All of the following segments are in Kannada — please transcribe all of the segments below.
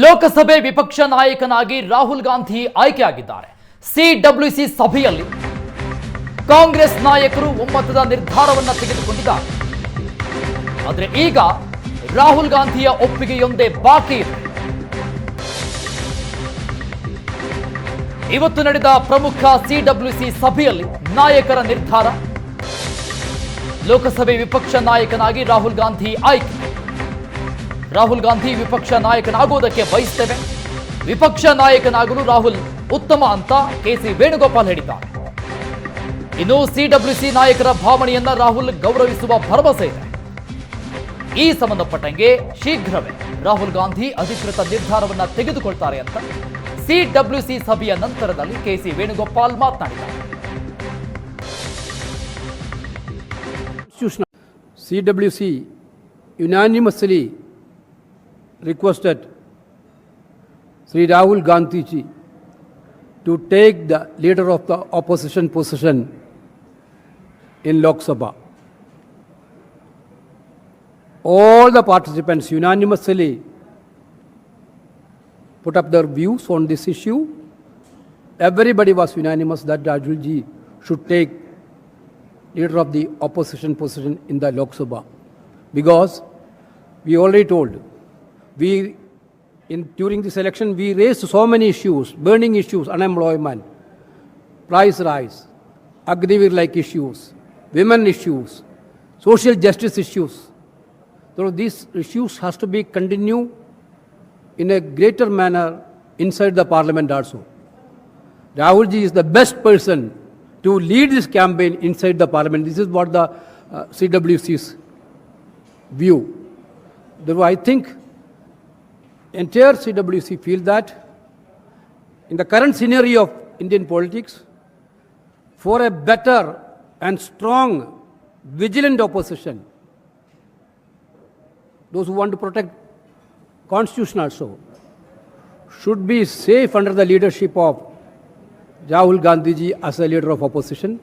ಲೋಕಸಭೆ ವಿಪಕ್ಷ ನಾಯಕನಾಗಿ ರಾಹುಲ್ ಗಾಂಧಿ ಆಯ್ಕೆಯಾಗಿದ್ದಾರೆ. ಸಿಡಬ್ಲ್ಯೂಸಿ ಸಭೆಯಲ್ಲಿ ಕಾಂಗ್ರೆಸ್ ನಾಯಕರು ಒಮ್ಮತದ ನಿರ್ಧಾರವನ್ನು ತೆಗೆದುಕೊಂಡಿದ್ದಾರೆ. ಆದರೆ ಈಗ ರಾಹುಲ್ ಗಾಂಧಿಯ ಒಪ್ಪಿಗೆಯೊಂದೇ ಬಾಕಿ ಇದೆ. ಇವತ್ತು ನಡೆದ ಪ್ರಮುಖ ಸಿಡಬ್ಲ್ಯೂಸಿ ಸಭೆಯಲ್ಲಿ ನಾಯಕರ ನಿರ್ಧಾರ. ಲೋಕಸಭೆ ವಿಪಕ್ಷ ನಾಯಕನಾಗಿ ರಾಹುಲ್ ಗಾಂಧಿ ಆಯ್ಕೆ. ರಾಹುಲ್ ಗಾಂಧಿ ವಿಪಕ್ಷ ನಾಯಕನಾಗುವುದಕ್ಕೆ ಬಯಸ್ತೇವೆ. ವಿಪಕ್ಷ ನಾಯಕನಾಗಲು ರಾಹುಲ್ ಉತ್ತಮ ಅಂತ ಕೆಸಿ ವೇಣುಗೋಪಾಲ್ ಹೇಳಿದ್ದಾರೆ. ಇನ್ನು ಸಿಡಬ್ಲ್ಯೂಸಿ ನಾಯಕರ ಭಾವನೆಯನ್ನ ರಾಹುಲ್ ಗೌರವಿಸುವ ಭರವಸೆ ಇದೆ. ಈ ಸಂಬಂಧಪಟ್ಟಂಗೆ ಶೀಘ್ರವೇ ರಾಹುಲ್ ಗಾಂಧಿ ಅಧಿಕೃತ ನಿರ್ಧಾರವನ್ನ ತೆಗೆದುಕೊಳ್ತಾರೆ ಅಂತ ಸಿಡಬ್ಲ್ಯೂಸಿ ಸಭೆಯ ನಂತರದಲ್ಲಿ ಕೆಸಿ ವೇಣುಗೋಪಾಲ್ ಮಾತನಾಡಿದ್ದಾರೆ. CWC unanimously requested Sri Rahul Gandhi to take the leader of the opposition position in Lok Sabha. All the participants unanimously put up their views on this issue. Everybody was unanimous that Rahul ji should take leader of the opposition position in the Lok Sabha. Because we already told, we in, during this election we raised so many issues, burning issues, unemployment, price rise, Agniveer like issues, women issues, social justice issues. So these issues has to be continued in a greater manner inside the parliament also. Rahul ji is the best person to lead this campaign inside the parliament. This is what the uh, CWC's view. Therefore, I think entire CWC feel that in the current scenario of Indian politics, for a better and strong, vigilant opposition, those who want to protect constitution also, should be safe under the leadership of Rahul Gandhi ji as a leader of opposition.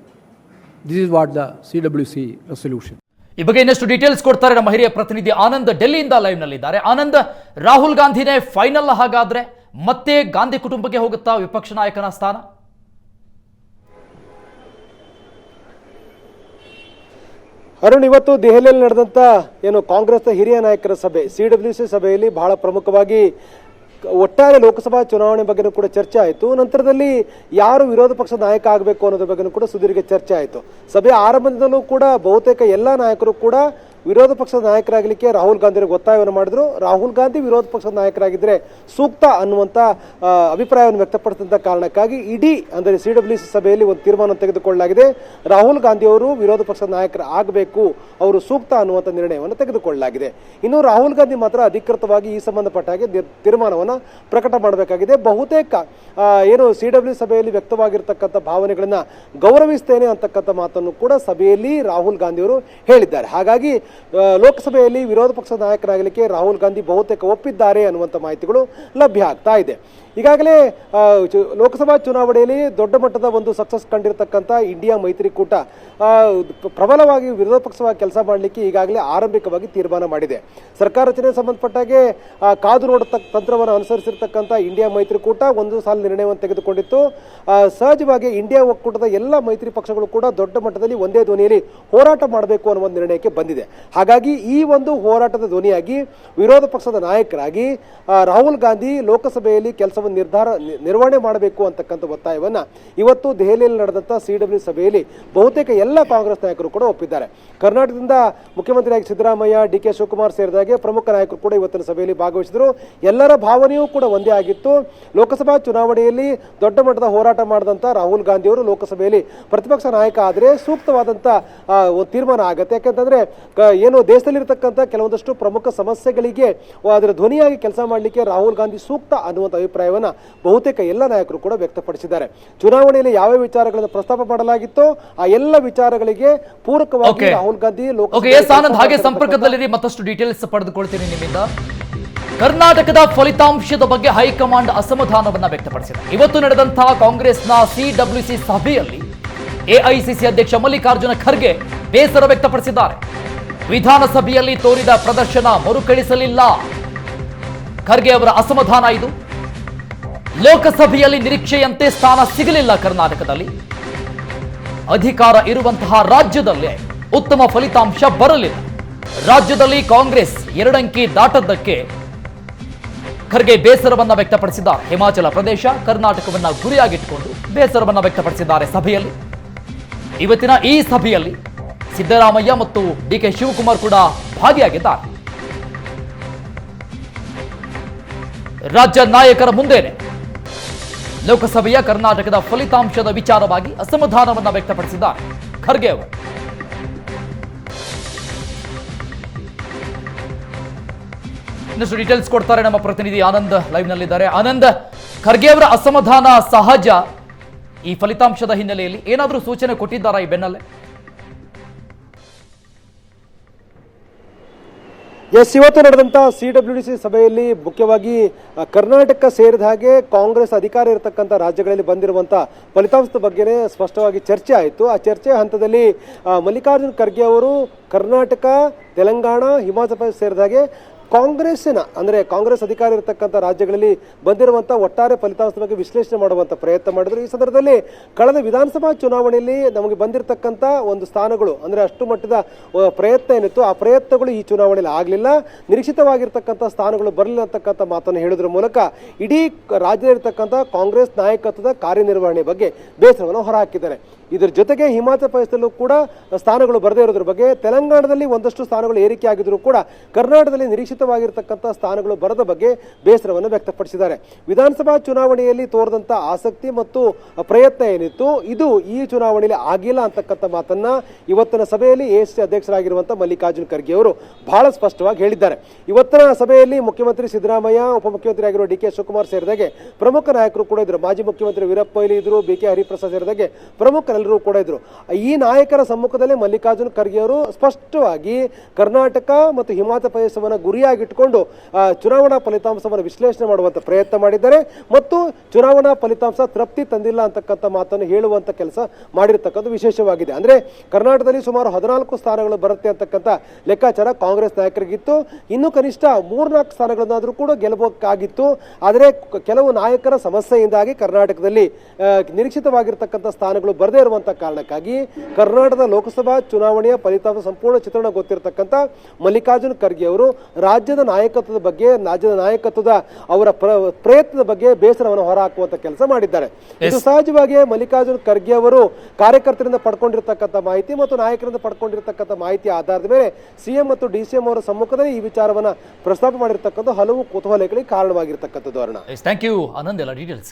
This is what the CWC resolution. ಈ ಬಗ್ಗೆ ಇನ್ನಷ್ಟು ಡೀಟೇಲ್ಸ್ ಕೊಡ್ತಾರೆ ನಮ್ಮ ಹಿರಿಯ ಪ್ರತಿನಿಧಿ ಆನಂದ್ ಡೆಲ್ಲಿಯಿಂದ ಲೈವ್ ನಲ್ಲಿದ್ದಾರೆ. ಆನಂದ್, ರಾಹುಲ್ ಗಾಂಧಿನೇ ಫೈನಲ್ ಹಾಗಾದ್ರೆ ಮತ್ತೆ ಗಾಂಧಿ ಕುಟುಂಬಕ್ಕೆ ಹೋಗುತ್ತಾ ವಿಪಕ್ಷ ನಾಯಕನ ಸ್ಥಾನ? ಅರುಣ್, ಇವತ್ತು ದೆಹಲಿಯಲ್ಲಿ ನಡೆದಂತ ಏನು ಕಾಂಗ್ರೆಸ್ನ ಹಿರಿಯ ನಾಯಕರ ಸಭೆ ಸಿ ಡಬ್ಲ್ಯೂ ಸಿ ಸಭೆಯಲ್ಲಿ ಬಹಳ ಪ್ರಮುಖವಾಗಿ ಒಟ್ಟಾರೆ ಲೋಕಸಭಾ ಚುನಾವಣೆ ಬಗ್ಗೆನೂ ಕೂಡ ಚರ್ಚೆ ಆಯಿತು. ನಂತರದಲ್ಲಿ ಯಾರು ವಿರೋಧ ಪಕ್ಷದ ನಾಯಕ ಆಗಬೇಕು ಅನ್ನೋದ್ರ ಬಗ್ಗೆನೂ ಕೂಡ ಸುದೀರ್ಘ ಚರ್ಚೆ ಆಯಿತು. ಸಭೆಯ ಆರಂಭದಲ್ಲೂ ಕೂಡ ಬಹುತೇಕ ಎಲ್ಲ ನಾಯಕರು ಕೂಡ ವಿರೋಧ ಪಕ್ಷದ ನಾಯಕರಾಗಲಿಕ್ಕೆ ರಾಹುಲ್ ಗಾಂಧಿ ಒತ್ತಾಯವನ್ನು ಮಾಡಿದ್ರು. ರಾಹುಲ್ ಗಾಂಧಿ ವಿರೋಧ ಪಕ್ಷದ ನಾಯಕರಾಗಿದ್ದರೆ ಸೂಕ್ತ ಅನ್ನುವಂಥ ಅಭಿಪ್ರಾಯವನ್ನು ವ್ಯಕ್ತಪಡಿಸಿದ ಕಾರಣಕ್ಕಾಗಿ ಇಡೀ, ಅಂದರೆ ಸಿ ಡಬ್ಲ್ಯೂ ಸಿ ಸಭೆಯಲ್ಲಿ ಒಂದು ತೀರ್ಮಾನ ತೆಗೆದುಕೊಳ್ಳಲಾಗಿದೆ. ರಾಹುಲ್ ಗಾಂಧಿ ಅವರು ವಿರೋಧ ಪಕ್ಷದ ನಾಯಕರ ಆಗಬೇಕು, ಅವರು ಸೂಕ್ತ ಅನ್ನುವಂಥ ನಿರ್ಣಯವನ್ನು ತೆಗೆದುಕೊಳ್ಳಲಾಗಿದೆ. ಇನ್ನು ರಾಹುಲ್ ಗಾಂಧಿ ಮಾತ್ರ ಅಧಿಕೃತವಾಗಿ ಈ ಸಂಬಂಧಪಟ್ಟ ಹಾಗೆ ತೀರ್ಮಾನವನ್ನು ಪ್ರಕಟ ಮಾಡಬೇಕಾಗಿದೆ. ಬಹುತೇಕ ಏನು ಸಿ ಡಬ್ಲ್ಯೂ ಸಭೆಯಲ್ಲಿ ವ್ಯಕ್ತವಾಗಿರ್ತಕ್ಕಂಥ ಭಾವನೆಗಳನ್ನು ಗೌರವಿಸ್ತೇನೆ ಅಂತಕ್ಕಂಥ ಮಾತನ್ನು ಕೂಡ ಸಭೆಯಲ್ಲಿ ರಾಹುಲ್ ಗಾಂಧಿ ಅವರು ಹೇಳಿದ್ದಾರೆ. ಹಾಗಾಗಿ ಲೋಕಸಭೆಯಲ್ಲಿ ವಿರೋಧ ಪಕ್ಷದ ನಾಯಕರಾಗಲಿಕ್ಕೆ ರಾಹುಲ್ ಗಾಂಧಿ ಬಹುತೇಕ ಒಪ್ಪಿದ್ದಾರೆ ಅನ್ನುವಂಥ ಮಾಹಿತಿಗಳು ಲಭ್ಯ ಆಗ್ತಾ ಇದೆ. ಈಗಾಗಲೇ ಲೋಕಸಭಾ ಚುನಾವಣೆಯಲ್ಲಿ ದೊಡ್ಡ ಮಟ್ಟದ ಒಂದು ಸಕ್ಸಸ್ ಕಂಡಿರತಕ್ಕಂಥ ಇಂಡಿಯಾ ಮೈತ್ರಿಕೂಟ ಪ್ರಬಲವಾಗಿ ವಿರೋಧ ಪಕ್ಷವಾಗಿ ಕೆಲಸ ಮಾಡಲಿಕ್ಕೆ ಈಗಾಗಲೇ ಆರಂಭಿಕವಾಗಿ ತೀರ್ಮಾನ ಮಾಡಿದೆ. ಸರ್ಕಾರ ರಚನೆ ಸಂಬಂಧಪಟ್ಟಾಗೆ ಕಾದು ನೋಡತಕ್ಕ ತಂತ್ರವನ್ನು ಅನುಸರಿಸಿರ್ತಕ್ಕಂಥ ಇಂಡಿಯಾ ಮೈತ್ರಿಕೂಟ ಒಂದು ಸಾಲ ನಿರ್ಣಯವನ್ನು ತೆಗೆದುಕೊಂಡಿತ್ತು. ಸಹಜವಾಗಿ ಇಂಡಿಯಾ ಒಕ್ಕೂಟದ ಎಲ್ಲ ಮೈತ್ರಿ ಪಕ್ಷಗಳು ಕೂಡ ದೊಡ್ಡ ಮಟ್ಟದಲ್ಲಿ ಒಂದೇ ಧ್ವನಿಯಲ್ಲಿ ಹೋರಾಟ ಮಾಡಬೇಕು ಅನ್ನುವ ಒಂದು ನಿರ್ಣಯಕ್ಕೆ ಬಂದಿದೆ. ಹಾಗಾಗಿ ಈ ಒಂದು ಹೋರಾಟದ ಧ್ವನಿಯಾಗಿ ವಿರೋಧ ಪಕ್ಷದ ನಾಯಕರಾಗಿ ರಾಹುಲ್ ಗಾಂಧಿ ಲೋಕಸಭೆಯಲ್ಲಿ ಕೆಲಸವನ್ನು ನಿರ್ಧಾರ ನಿ- ನಿರ್ವಹಣೆ ಮಾಡಬೇಕು ಅಂತಕ್ಕಂಥ ಒತ್ತಾಯವನ್ನ ಇವತ್ತು ದೆಹಲಿಯಲ್ಲಿ ನಡೆದಂಥ ಸಿ ಡಬ್ಲ್ಯೂ ಸಭೆಯಲ್ಲಿ ಬಹುತೇಕ ಎಲ್ಲ ಕಾಂಗ್ರೆಸ್ ನಾಯಕರು ಕೂಡ ಒಪ್ಪಿದ್ದಾರೆ. ಕರ್ನಾಟಕದಿಂದ ಮುಖ್ಯಮಂತ್ರಿಯಾಗಿ ಸಿದ್ದರಾಮಯ್ಯ, ಡಿ ಕೆ ಶಿವಕುಮಾರ್ ಸೇರಿದಾಗೆ ಪ್ರಮುಖ ನಾಯಕರು ಕೂಡ ಇವತ್ತಿನ ಸಭೆಯಲ್ಲಿ ಭಾಗವಹಿಸಿದರು. ಎಲ್ಲರ ಭಾವನೆಯೂ ಕೂಡ ಒಂದೇ ಆಗಿತ್ತು. ಲೋಕಸಭಾ ಚುನಾವಣೆಯಲ್ಲಿ ದೊಡ್ಡ ಮಟ್ಟದ ಹೋರಾಟ ಮಾಡಿದಂಥ ರಾಹುಲ್ ಗಾಂಧಿಯವರು ಲೋಕಸಭೆಯಲ್ಲಿ ಪ್ರತಿಪಕ್ಷ ನಾಯಕ ಆದರೆ ಸೂಕ್ತವಾದಂಥ ಒಂದು ತೀರ್ಮಾನ ಆಗುತ್ತೆ. ಯಾಕಂತಂದ್ರೆ ಏನು ದೇಶದಲ್ಲಿರ್ತಕ್ಕಂಥ ಕೆಲವೊಂದಷ್ಟು ಪ್ರಮುಖ ಸಮಸ್ಯೆಗಳಿಗೆ, ಅದರ ಧ್ವನಿಯಾಗಿ ಕೆಲಸ ಮಾಡಲಿಕ್ಕೆ ರಾಹುಲ್ ಗಾಂಧಿ ಸೂಕ್ತ ಅನ್ನುವಂಥ ಅಭಿಪ್ರಾಯವನ್ನ ಬಹುತೇಕ ಎಲ್ಲ ನಾಯಕರು ಕೂಡ ವ್ಯಕ್ತಪಡಿಸಿದ್ದಾರೆ. ಚುನಾವಣೆಯಲ್ಲಿ ಯಾವ ವಿಚಾರಗಳನ್ನು ಪ್ರಸ್ತಾಪ ಮಾಡಲಾಗಿತ್ತೋ ಆ ಎಲ್ಲ ವಿಚಾರಗಳಿಗೆ ಪೂರಕವಾಗಿ. ರಾಹುಲ್ ಗಾಂಧಿ ಹಾಗೆ ಸಂಪರ್ಕದಲ್ಲಿ ಮತ್ತಷ್ಟು ಡೀಟೇಲ್ಸ್ ಪಡೆದುಕೊಳ್ತೀನಿ ನಿಮ್ಮಿಂದ. ಕರ್ನಾಟಕದ ಫಲಿತಾಂಶದ ಬಗ್ಗೆ ಹೈಕಮಾಂಡ್ ಅಸಮಾಧಾನವನ್ನ ವ್ಯಕ್ತಪಡಿಸಿದೆ. ಇವತ್ತು ನಡೆದಂತಹ ಕಾಂಗ್ರೆಸ್ನ ಸಿಡಬ್ಲ್ಯೂಸಿ ಸಭೆಯಲ್ಲಿ ಎಐಸಿಸಿ ಅಧ್ಯಕ್ಷ ಮಲ್ಲಿಕಾರ್ಜುನ ಖರ್ಗೆ ಬೇಸರ ವ್ಯಕ್ತಪಡಿಸಿದ್ದಾರೆ. ವಿಧಾನಸಭೆಯಲ್ಲಿ ತೋರಿದ ಪ್ರದರ್ಶನ ಮರುಕಳಿಸಲಿಲ್ಲ. ಖರ್ಗೆ ಅವರ ಅಸಮಾಧಾನ ಇದು. ಲೋಕಸಭೆಯಲ್ಲಿ ನಿರೀಕ್ಷೆಯಂತೆ ಸ್ಥಾನ ಸಿಗಲಿಲ್ಲ ಕರ್ನಾಟಕದಲ್ಲಿ. ಅಧಿಕಾರ ಇರುವಂತಹ ರಾಜ್ಯದಲ್ಲೇ ಉತ್ತಮ ಫಲಿತಾಂಶ ಬರಲಿಲ್ಲ. ರಾಜ್ಯದಲ್ಲಿ ಕಾಂಗ್ರೆಸ್ ಎರಡಂಕಿ ದಾಟದ್ದಕ್ಕೆ ಖರ್ಗೆ ಬೇಸರವನ್ನು ವ್ಯಕ್ತಪಡಿಸಿದ ಹಿಮಾಚಲ ಪ್ರದೇಶ ಕರ್ನಾಟಕವನ್ನು ಗುರಿಯಾಗಿಟ್ಟುಕೊಂಡು ಬೇಸರವನ್ನು ವ್ಯಕ್ತಪಡಿಸಿದ್ದಾರೆ ಸಭೆಯಲ್ಲಿ. ಇವತ್ತಿನ ಈ ಸಭೆಯಲ್ಲಿ ಸಿದ್ದರಾಮಯ್ಯ ಮತ್ತು ಡಿ ಕೆ ಶಿವಕುಮಾರ್ ಕೂಡ ಭಾಗಿಯಾಗಿದ್ದಾರೆ. ರಾಜ್ಯ ನಾಯಕರ ಮುಂದೆನೆ ಲೋಕಸಭೆಯ ಕರ್ನಾಟಕದ ಫಲಿತಾಂಶದ ವಿಚಾರವಾಗಿ ಅಸಮಾಧಾನವನ್ನು ವ್ಯಕ್ತಪಡಿಸಿದ ಖರ್ಗೆ ಅವರು ಇನ್ನಷ್ಟು ಡೀಟೇಲ್ಸ್ ಕೊಡ್ತಾರೆ ನಮ್ಮ ಪ್ರತಿನಿಧಿ ಆನಂದ್ ಲೈವ್ ನಲ್ಲಿದ್ದಾರೆ. ಆನಂದ್ ಖರ್ಗೆ ಅವರ ಅಸಮಾಧಾನ ಸಹಜ ಈ ಫಲಿತಾಂಶದ ಹಿನ್ನೆಲೆಯಲ್ಲಿ ಏನಾದರೂ ಸೂಚನೆ ಕೊಟ್ಟಿದ್ದಾರಾ ಈ ಬೆನ್ನಲ್ಲೇ? ಎಸ್, ಇವತ್ತು ನಡೆದಂತ ಸಿ ಡಬ್ಲ್ಯೂ ಡಿ ಸಿ ಸಭೆಯಲ್ಲಿ ಮುಖ್ಯವಾಗಿ ಕರ್ನಾಟಕ ಸೇರಿದ ಹಾಗೆ ಕಾಂಗ್ರೆಸ್ ಅಧಿಕಾರ ಇರತಕ್ಕಂಥ ರಾಜ್ಯಗಳಲ್ಲಿ ಬಂದಿರುವಂತ ಫಲಿತಾಂಶದ ಬಗ್ಗೆನೇ ಸ್ಪಷ್ಟವಾಗಿ ಚರ್ಚೆ ಆಯಿತು. ಆ ಚರ್ಚೆ ಹಂತದಲ್ಲಿ ಮಲ್ಲಿಕಾರ್ಜುನ್ ಖರ್ಗೆ ಅವರು ಕರ್ನಾಟಕ, ತೆಲಂಗಾಣ, ಹಿಮಾಚಲ ಪ್ರದೇಶ ಸೇರಿದ ಹಾಗೆ ಕಾಂಗ್ರೆಸ್ಸಿನ, ಅಂದರೆ ಕಾಂಗ್ರೆಸ್ ಅಧಿಕಾರ ಇರತಕ್ಕಂಥ ರಾಜ್ಯಗಳಲ್ಲಿ ಬಂದಿರುವಂಥ ಒಟ್ಟಾರೆ ಫಲಿತಾಂಶದ ಬಗ್ಗೆ ವಿಶ್ಲೇಷಣೆ ಮಾಡುವಂಥ ಪ್ರಯತ್ನ ಮಾಡಿದ್ರು. ಈ ಸಂದರ್ಭದಲ್ಲಿ ಕಳೆದ ವಿಧಾನಸಭಾ ಚುನಾವಣೆಯಲ್ಲಿ ನಮಗೆ ಬಂದಿರತಕ್ಕಂಥ ಒಂದು ಸ್ಥಾನಗಳು, ಅಂದರೆ ಅಷ್ಟು ಮಟ್ಟದ ಪ್ರಯತ್ನ ಏನಿತ್ತು, ಆ ಪ್ರಯತ್ನಗಳು ಈ ಚುನಾವಣೆಯಲ್ಲಿ ಆಗಲಿಲ್ಲ. ನಿರೀಕ್ಷಿತವಾಗಿರ್ತಕ್ಕಂಥ ಸ್ಥಾನಗಳು ಬರಲಿಲ್ಲ ಅಂತಕ್ಕಂಥ ಮಾತನ್ನು ಹೇಳೋದ್ರ ಮೂಲಕ ಇಡೀ ರಾಜ್ಯದಲ್ಲಿರ್ತಕ್ಕಂಥ ಕಾಂಗ್ರೆಸ್ ನಾಯಕತ್ವದ ಕಾರ್ಯನಿರ್ವಹಣೆ ಬಗ್ಗೆ ಬೇಸರವನ್ನು ಹೊರಹಾಕಿದ್ದಾರೆ. ಇದರ ಜೊತೆಗೆ ಹಿಮಾಚಲ ಪ್ರದೇಶದಲ್ಲೂ ಕೂಡ ಸ್ಥಾನಗಳು ಬರದೇ ಇರೋದ್ರ ಬಗ್ಗೆ ತೆಲಂಗಾಣದಲ್ಲಿ ಒಂದಷ್ಟು ಸ್ಥಾನಗಳು ಏರಿಕೆ ಆಗಿದ್ರು ಕೂಡ ಕರ್ನಾಟಕದಲ್ಲಿ ನಿರೀಕ್ಷಿತವಾಗಿರತಕ್ಕಂಥ ಸ್ಥಾನಗಳು ಬರದ ಬಗ್ಗೆ ಬೇಸರವನ್ನು ವ್ಯಕ್ತಪಡಿಸಿದ್ದಾರೆ. ವಿಧಾನಸಭಾ ಚುನಾವಣೆಯಲ್ಲಿ ತೋರಿದಂಥ ಆಸಕ್ತಿ ಮತ್ತು ಪ್ರಯತ್ನ ಏನಿತ್ತು? ಇದು ಈ ಚುನಾವಣೆಯಲ್ಲಿ ಆಗಿಲ್ಲ ಅಂತಕ್ಕಂಥ ಮಾತನ್ನ ಇವತ್ತಿನ ಸಭೆಯಲ್ಲಿ ಎಎಸ್ಸಿ ಅಧ್ಯಕ್ಷರಾಗಿರುವಂಥ ಮಲ್ಲಿಕಾರ್ಜುನ್ ಖರ್ಗೆ ಅವರು ಬಹಳ ಸ್ಪಷ್ಟವಾಗಿ ಹೇಳಿದ್ದಾರೆ. ಇವತ್ತಿನ ಸಭೆಯಲ್ಲಿ ಮುಖ್ಯಮಂತ್ರಿ ಸಿದ್ದರಾಮಯ್ಯ ಉಪಮುಖ್ಯಮಂತ್ರಿ ಆಗಿರುವ ಡಿ ಕೆ ಶಿವಕುಮಾರ್ ಸೇರಿದಾಗೆ ಪ್ರಮುಖ ನಾಯಕರು ಕೂಡ ಇದ್ರು ಮಾಜಿ ಮುಖ್ಯಮಂತ್ರಿ ವೀರಪ್ಪ ಮೊಯ್ಲಿ ಇದ್ರು ಬಿ ಕೆ ಹರಿಪ್ರಸಾದ್ ಸೇರಿದಾಗೆ ಪ್ರಮುಖರೆಲ್ಲರೂ ಕೂಡ ಇದ್ರು. ಈ ನಾಯಕರ ಸಮ್ಮುಖದಲ್ಲಿ ಮಲ್ಲಿಕಾರ್ಜುನ್ ಖರ್ಗೆ ಅವರು ಸ್ಪಷ್ಟವಾಗಿ ಕರ್ನಾಟಕ ಮತ್ತು ಹಿಮಾಚಲ ಪ್ರದೇಶವನ್ನು ಗುರಿಯಾಗಿಟ್ಟುಕೊಂಡು ಚುನಾವಣಾ ಫಲಿತಾಂಶವನ್ನು ವಿಶ್ಲೇಷಣೆ ಮಾಡುವಂಥ ಪ್ರಯತ್ನ ಮಾಡಿದ್ದಾರೆ ಮತ್ತು ಚುನಾವಣಾ ಫಲಿತಾಂಶ ತೃಪ್ತಿ ತಂದಿಲ್ಲ ಅಂತಕ್ಕಂಥ ಮಾತನ್ನು ಹೇಳುವಂತ ಕೆಲಸ ಮಾಡಿರ್ತಕ್ಕಂಥ ವಿಶೇಷವಾಗಿದೆ. ಅಂದ್ರೆ ಕರ್ನಾಟಕದಲ್ಲಿ ಸುಮಾರು ಹದಿನಾಲ್ಕು ಸ್ಥಾನಗಳು ಬರುತ್ತೆ ಅಂತಕ್ಕಂಥ ಲೆಕ್ಕಾಚಾರ ಕಾಂಗ್ರೆಸ್ ನಾಯಕರಿಗಿತ್ತು. ಇನ್ನು ಕನಿಷ್ಠ ಮೂರ್ನಾಲ್ಕು ಸ್ಥಾನಗಳನ್ನಾದರೂ ಕೂಡ ಗೆಲ್ಲಬೇಕಾಗಿತ್ತು ಆದರೆ ಕೆಲವು ನಾಯಕರ ಸಮಸ್ಯೆಯಿಂದಾಗಿ ಕರ್ನಾಟಕದಲ್ಲಿ ನಿರೀಕ್ಷಿತವಾಗಿರ್ತಕ್ಕಂಥ ಸ್ಥಾನಗಳು ಬರದೇ ಇರುವಂತ ಕಾರಣಕ್ಕಾಗಿ ಕರ್ನಾಟಕದ ಲೋಕಸಭಾ ಚುನಾವಣೆಯ ಫಲಿತಾಂಶ ಸಂಪೂರ್ಣ ಚಿತ್ರಣ ಗೊತ್ತಿರತಕ್ಕಂಥ ಮಲ್ಲಿಕಾರ್ಜುನ್ ಖರ್ಗೆ ಅವರು ರಾಜ್ಯದ ನಾಯಕತ್ವದ ಬಗ್ಗೆ ರಾಜ್ಯದ ನಾಯಕತ್ವದ ಅವರ ಪ್ರ- ಪ್ರಯತ್ನದ ಬಗ್ಗೆ ಬೇಸರವನ್ನು ಹೊರಹಾಕುವಂತ ಕೆಲಸ ಮಾಡಿದ್ದಾರೆ. ಇದು ಸಹಜವಾಗಿ ಮಲ್ಲಿಕಾರ್ಜುನ್ ಖರ್ಗೆ ಅವರು ಕಾರ್ಯಕರ್ತರಿಂದ ಪಡ್ಕೊಂಡಿರ್ತಕ್ಕಂಥ ಮಾಹಿತಿ ಮತ್ತು ನಾಯಕರಿಂದ ಪಡ್ಕೊಂಡಿರ್ತಕ್ಕಂಥ ಮಾಹಿತಿ ಆಧಾರದ ಮೇಲೆ ಸಿಎಂ ಮತ್ತು ಡಿ ಸಿ ಎಂ ಅವರ ಸಮ್ಮುಖದಲ್ಲಿ ಈ ವಿಚಾರವನ್ನ ಪ್ರಸ್ತಾಪ ಮಾಡಿರ್ತಕ್ಕಂಥ ಹಲವು ಕುತೂಹಲಗಳಿಗೆ ಕಾರಣವಾಗಿರ್ತಕ್ಕಂಥದ್ದು ಅರುಣ. Thank you. ಆನಂದ್ ಎಲ್ಲ ಡೀಟೇಲ್ಸ್.